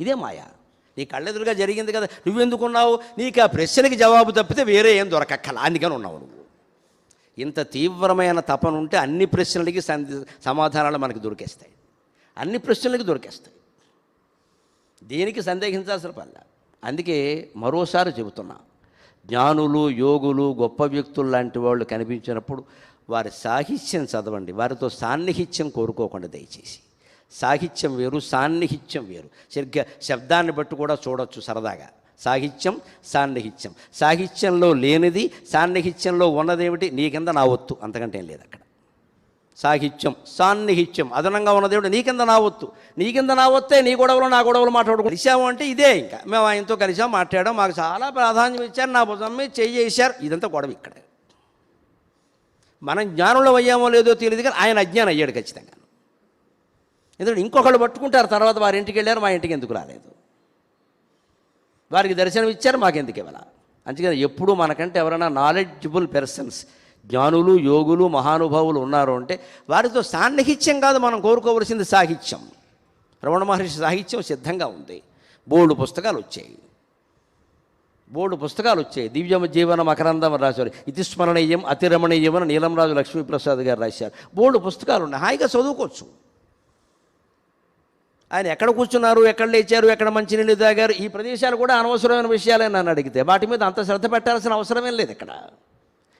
ఇదే మాయ. నీ కళ్ళెదురుగా జరిగింది కదా నువ్వెందుకున్నావు? నీకు ఆ ప్రశ్నకి జవాబు తప్పితే వేరే ఏం దొరకక్కల అందుకని ఉన్నావు నువ్వు. ఇంత తీవ్రమైన తపన ఉంటే అన్ని ప్రశ్నలకి సంధి సమాధానాలు మనకి దొరికేస్తాయి. అన్ని ప్రశ్నలకి దొరికేస్తాయి. దేనికి సందేహించాల్సిన పల్ల అందుకే మరోసారి చెబుతున్నా జ్ఞానులు యోగులు గొప్ప వ్యక్తులు లాంటి వాళ్ళు కనిపించినప్పుడు వారి సాహిత్యం చదవండి వారితో సాన్నిహిత్యం కోరుకోకుండా దయచేసి. సాహిత్యం వేరు సాన్నిహిత్యం వేరు. సరిగ్గా శబ్దాన్ని బట్టి కూడా చూడొచ్చు సరదాగా. సాహిత్యం సాన్నిహిత్యం. సాహిత్యంలో లేనిది సాన్నిహిత్యంలో ఉన్నదేమిటి? నీ కింద నా ఒత్తు. అంతకంటే ఏం లేదు అక్కడ. సాహిత్యం సాన్నిహిత్యం. అదనంగా ఉన్నదేమిటి? నీ కింద నా ఒత్తు. నీ కింద నా వస్తే నీ గొడవలు నా గొడవలు మాట్లాడుకో. కలిసాము అంటే ఇదే ఇంకా. మేము ఆయనతో కలిసాం మాట్లాడాం. మాకు చాలా ప్రాధాన్యం ఇచ్చారు. నా భుజం మీద చేయేశారు చేశారు ఇదంతా గొడవ ఇక్కడ. మనం జ్ఞానంలో అయ్యామో లేదో తెలియదు కానీ ఆయన అజ్ఞానం అయ్యాడు ఖచ్చితంగా. ఎందుకంటే ఇంకొకళ్ళు పట్టుకుంటారు తర్వాత వారి ఇంటికి వెళ్ళారు మా ఇంటికి ఎందుకు రాలేదు? వారికి దర్శనం ఇచ్చారు మాకెందుకు ఇవ్వాల? అంతేకాదు ఎప్పుడు మనకంటే ఎవరైనా నాలెడ్జబుల్ పర్సన్స్ జ్ఞానులు యోగులు మహానుభావులు ఉన్నారు అంటే వారితో సాన్నిహిత్యం కాదు మనం కోరుకోవలసింది సాహిత్యం. రమణ మహర్షి సాహిత్యం సిద్ధంగా ఉంది. బోల్డ్ పుస్తకాలు వచ్చాయి. బోర్డు పుస్తకాలు వచ్చాయి. దివ్యమ జీవన మకరందం రాశారు. ఇతి స్మరణీయం అతిరమణీయం అని నీలంరాజు లక్ష్మీప్రసాద్ గారు రాశారు. బోర్డు పుస్తకాలు ఉన్నాయి. హాయిగా చదువుకోవచ్చు. ఆయన ఎక్కడ కూర్చున్నారు ఎక్కడ లేచారు ఎక్కడ మంచినీళ్ళు తాగారు ఈ ప్రదేశాలు కూడా అనవసరమైన విషయాలే నన్ను అడిగితే. వాటి మీద అంత శ్రద్ధ పెట్టాల్సిన అవసరమేం లేదు ఇక్కడ.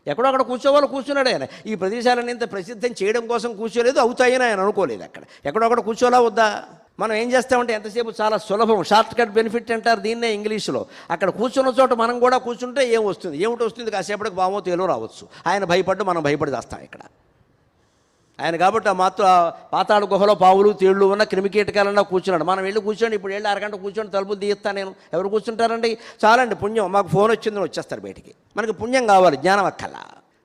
ఎక్కడో అక్కడ కూర్చోవాలో కూర్చున్నాడు ఆయన. ఈ ప్రదేశాలను ఇంత ప్రసిద్ధం చేయడం కోసం కూర్చోలేదు అవుతాయని ఆయన అనుకోలేదు అక్కడ. ఎక్కడో అక్కడ కూర్చోలా వద్దా? మనం ఏం చేస్తామంటే ఎంతసేపు చాలా సులభం. షార్ట్ కట్ బెనిఫిట్ అంటారు దీన్నే ఇంగ్లీష్లో. అక్కడ కూర్చున్న చోట మనం కూడా కూర్చుంటే ఏం వస్తుంది? ఏమిటి వస్తుంది? కాసేపటికి బామో తేలో రావచ్చు. ఆయన భయపడ్డు మనం భయపడి చేస్తాం ఇక్కడ. ఆయన కాబట్టి ఆ మాత్ర పాతాళ గుహలో పావులు తేళ్ళు ఉన్న క్రిమికీటకాలన్నా కూర్చున్నాడు. మనం వెళ్ళి కూర్చోండి ఇప్పుడు వెళ్ళి అరగంట కూర్చోండి తలుపులు తీయిస్తాను నేను. ఎవరు కూర్చుంటారండి? చాలండి పుణ్యం. మాకు ఫోన్ వచ్చిందని వచ్చేస్తారు బయటికి. మనకి పుణ్యం కావాలి జ్ఞానం అక్కల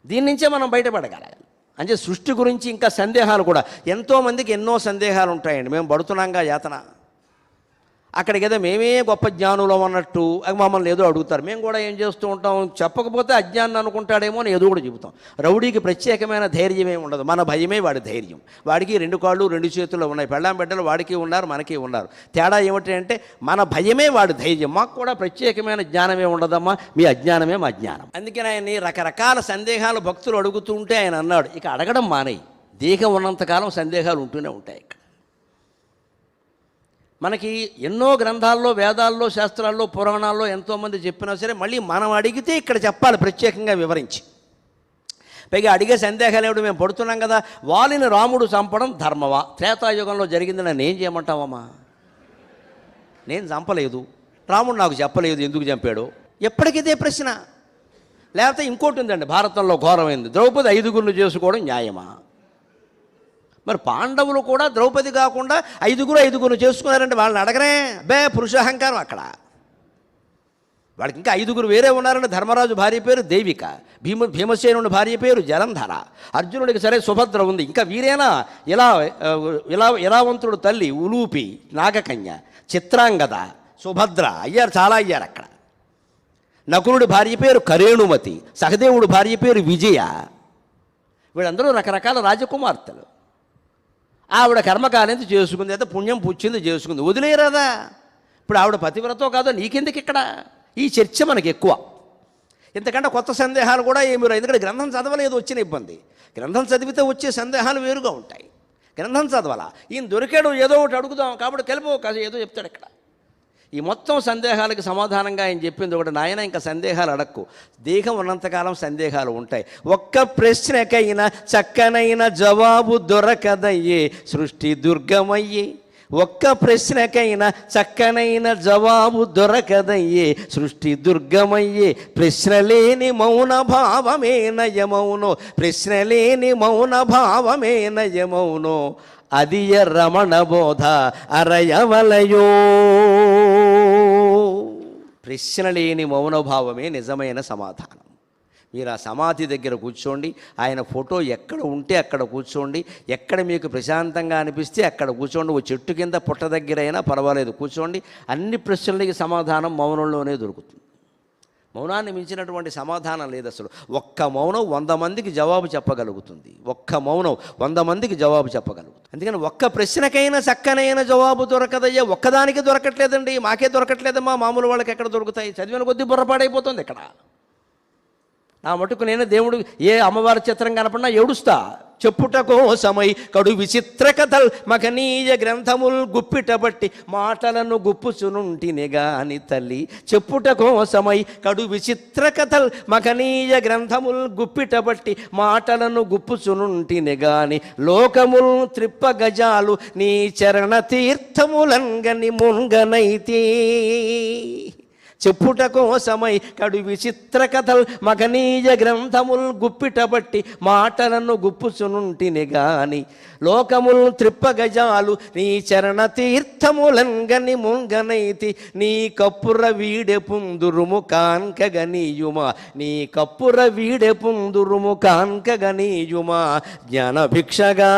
దీని నుంచే మనం బయటపడగలగాలి. అంటే సృష్టి గురించి ఇంకా సందేహాలు కూడా. ఎంతోమందికి ఎన్నో సందేహాలు ఉంటాయండి. మేము పడుతున్నాంగా యాతన. అక్కడికి ఏదో మేమే గొప్ప జ్ఞానులం అన్నట్టు మమ్మల్ని ఏదో అడుగుతారు. మేము కూడా ఏం చేస్తూ ఉంటాం? చెప్పకపోతే అజ్ఞానం అనుకుంటాడేమో అని ఏదో కూడా చెబుతాం. రౌడీకి ప్రత్యేకమైన ధైర్యం ఏమి ఉండదు. మన భయమే వాడి ధైర్యం. వాడికి రెండు కాళ్ళు రెండు చేతులు ఉన్నాయి. పెళ్ళాం బిడ్డలు వాడికి ఉన్నారు మనకి ఉన్నారు. తేడా ఏమిటి అంటే మన భయమే వాడి ధైర్యం. మాకు కూడా ప్రత్యేకమైన జ్ఞానమే ఉండదమ్మా. మీ అజ్ఞానమే మా జ్ఞానం. అందుకని ఆయన్ని రకరకాల సందేహాలు భక్తులు అడుగుతూ ఉంటే ఆయన అన్నాడు. ఇక అడగడం మానేయి. దేహం ఉన్నంతకాలం సందేహాలు ఉంటూనే ఉంటాయి ఇక్కడ మనకి ఎన్నో గ్రంథాల్లో వేదాల్లో శాస్త్రాల్లో పురాణాల్లో ఎంతోమంది చెప్పినా సరే మళ్ళీ మనం అడిగితే ఇక్కడ చెప్పాలి ప్రత్యేకంగా వివరించి. పైగా అడిగే సందేహాలు ఏమిటి? మేము పడుతున్నాం కదా. వాలిని రాముడు చంపడం ధర్మవా త్రేతాయుగంలో జరిగింది నన్ను ఏం చేయమంటావమ్మా? నేను చంపలేదు. రాముడు నాకు చెప్పలేదు ఎందుకు చంపాడు? ఎప్పటికిదే ప్రశ్న. లేకపోతే ఇంకోటి ఉందండి భారతంలో ఘోరమైంది. ద్రౌపది ఐదుగురిని చేసుకోవడం న్యాయమా? మరి పాండవులు కూడా ద్రౌపది కాకుండా ఐదుగురు ఐదుగురు చేసుకున్నారంటే వాళ్ళని అడగరే బే పురుషాహంకారం అక్కడ. వాడికి ఇంకా ఐదుగురు వేరే ఉన్నారని ధర్మరాజు భార్య పేరు దేవిక భీమ భీమసేనుడి భార్య పేరు జలంధర. అర్జునుడికి సరే సుభద్ర ఉంది. ఇంకా వీరేనా? ఇలా ఇలా ఇలావంతుడు తల్లి ఉలూపి నాగకన్య చిత్రాంగద సుభద్ర అయ్యారు చాలా అయ్యారు అక్కడ. నకులుడి భార్య పేరు కరేణుమతి సహదేవుడి భార్య పేరు విజయ. వీళ్ళందరూ రకరకాల రాజకుమార్తెలు. ఆవిడ కర్మకాలింది చేసుకుంది అయితే పుణ్యం పుచ్చింది చేసుకుంది. వదిలేరాదా ఇప్పుడు ఆవిడ పతివ్రతో కాదో నీకెందుకు ఇక్కడ? ఈ చర్చ మనకి ఎక్కువ. ఇంతకంటే కొత్త సందేహాలు కూడా ఏమి రావు ఎందుకంటే గ్రంథం చదవలేదు వచ్చిన ఇబ్బంది. గ్రంథం చదివితే వచ్చే సందేహాలు వేరుగా ఉంటాయి. గ్రంథం చదవాలా? ఈయన దొరికాడు ఏదో ఒకటి అడుగుదాం. కాబట్టి కలిపో కాదు ఏదో చెప్తాడు ఇక్కడ. ఈ మొత్తం సందేహాలకు సమాధానంగా ఆయన చెప్పింది ఒకటి నాయన ఇంకా సందేహాలు అడక్కు. దేహం ఉన్నంతకాలం సందేహాలు ఉంటాయి. ఒక్క ప్రశ్నకైనా చక్కనైన జవాబు దొరకదయ్యే సృష్టి దుర్గమయ్యే. ఒక్క ప్రశ్నకైనా చక్కనైన జవాబు దొరకదయ్యే సృష్టి దుర్గమయ్యే. ప్రశ్నలేని మౌన భావమే నయమౌనో. ప్రశ్నలేని మౌన భావమే నయమౌనో. అదియ రమణ బోధ అరయవలయో. ప్రశ్న లేని మౌనభావమే నిజమైన సమాధానం. మీరు ఆ సమాధి దగ్గర కూర్చోండి ఆయన ఫోటో ఎక్కడ ఉంటే అక్కడ కూర్చోండి ఎక్కడ మీకు ప్రశాంతంగా అనిపిస్తే అక్కడ కూర్చోండి ఓ చెట్టు కింద పుట్ట దగ్గర అయినా పర్వాలేదు కూర్చోండి. అన్ని ప్రశ్నలకి సమాధానం మౌనంలోనే దొరుకుతుంది. మౌనాన్ని మించినటువంటి సమాధానం లేదు అసలు. ఒక్క మౌనం వంద మందికి జవాబు చెప్పగలుగుతుంది. ఒక్క మౌనం వంద మందికి జవాబు చెప్పగలుగుతుంది. అందుకని ఒక్క ప్రశ్నకైనా చక్కనైన జవాబు దొరకదయ్యా. ఒక్కదానికి దొరకట్లేదండి. మాకే దొరకట్లేదమ్మా. మామూలు వాళ్ళకి ఎక్కడ దొరుకుతాయి? చదివిన కొద్దీ బుర్రపాడైపోతుంది ఇక్కడ నా మటుకు నేను దేవుడు ఏ అమ్మవారి చిత్రం కనపడినా ఏడుస్తా. చెప్పుట కోసమై కడు విచిత్ర కథల్ మగనీయ గ్రంథముల్ గుప్పిటబట్టి మాటలను గుప్పుచునుంటిని గాని తల్లి చెప్పుట కోసమై కడు విచిత్ర కథల్ మగనీయ గ్రంథముల్ గుప్పిటబట్టి మాటలను గుప్పుచునుంటిని గాని లోకముల్ త్రిప్ప గజాలు నీ చరణ తీర్థములంగని మున్గనైతే చెప్పుట కోసమై కడు విచిత్ర కథల్ మగనీయ గ్రంథముల్ గుప్పిటబట్టి మాటలను గుప్పుచునుంటిని గాని. లోకముల్ త్రిప్పగజాలు నీ చరణ తీర్థములంగని ముంగనైతి. నీ కప్పుర వీడె పుందురుము కాన్కగనీయుమా. నీ కప్పుర వీడె పుందురుము కాన్కగనీయుమా. జ్ఞానభిక్షగా